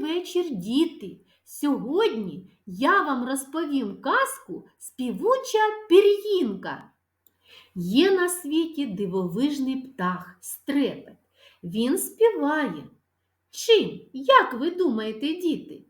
вечір, діти! Сьогодні я вам розповім казку співуча пір'їнка. Є на світі дивовижний птах стрепет. Він співає. Чим, як ви думаєте, діти?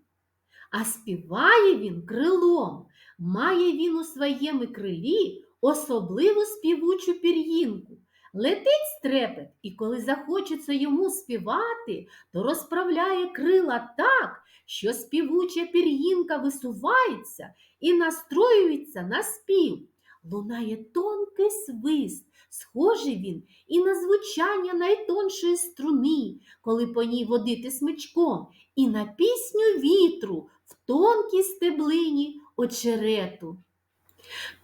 А співає він крилом. Має він у своєму крилі особливу співучу пір'їнку. Летить стрепет, і коли захочеться йому співати, то розправляє крила так, що співуча пір'їнка висувається і настроюється на спів. Лунає тонкий свист, схожий він і на звучання найтоншої струни, коли по ній водити смичком, і на пісню вітру в тонкій стеблині очерету.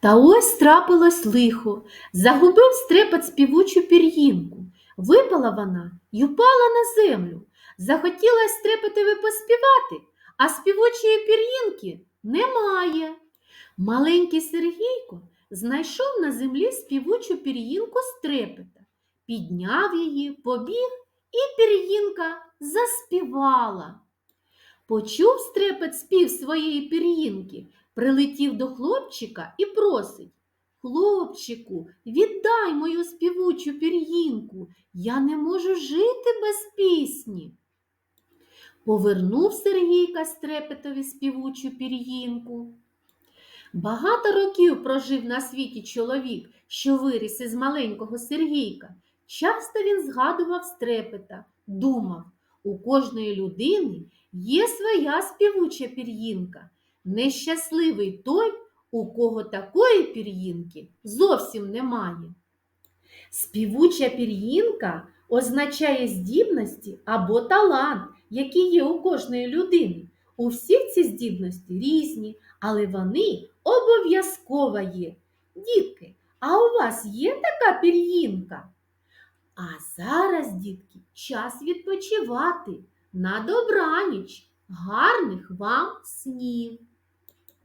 Та ось трапилось лихо, загубив стрепет співучу пір'їнку. Випала вона й упала на землю. Захотілось стрепетові поспівати, а співучої пір'їнки немає. Маленький Сергійко знайшов на землі співучу пір'їнку стрепета, підняв її, побіг, і пір'їнка заспівала. Почув стрепет спів своєї пір'їнки, прилетів до хлопчика і просить Хлопчику, віддай мою співучу пір'їнку, я не можу жити без пісні. Повернув Сергійка стрепетові співучу пір'їнку. Багато років прожив на світі чоловік, що виріс із маленького Сергійка. Часто він згадував стрепета, думав, у кожної людини є своя співуча пір'їнка. Нещасливий той, у кого такої пір'їнки зовсім немає. Співуча пір'їнка означає здібності або талант, які є у кожної людини. У всіх ці здібності різні, але вони обов'язково є. Дітки, а у вас є така пір'їнка? А зараз, дітки, час відпочивати. На добраніч, гарних вам снів!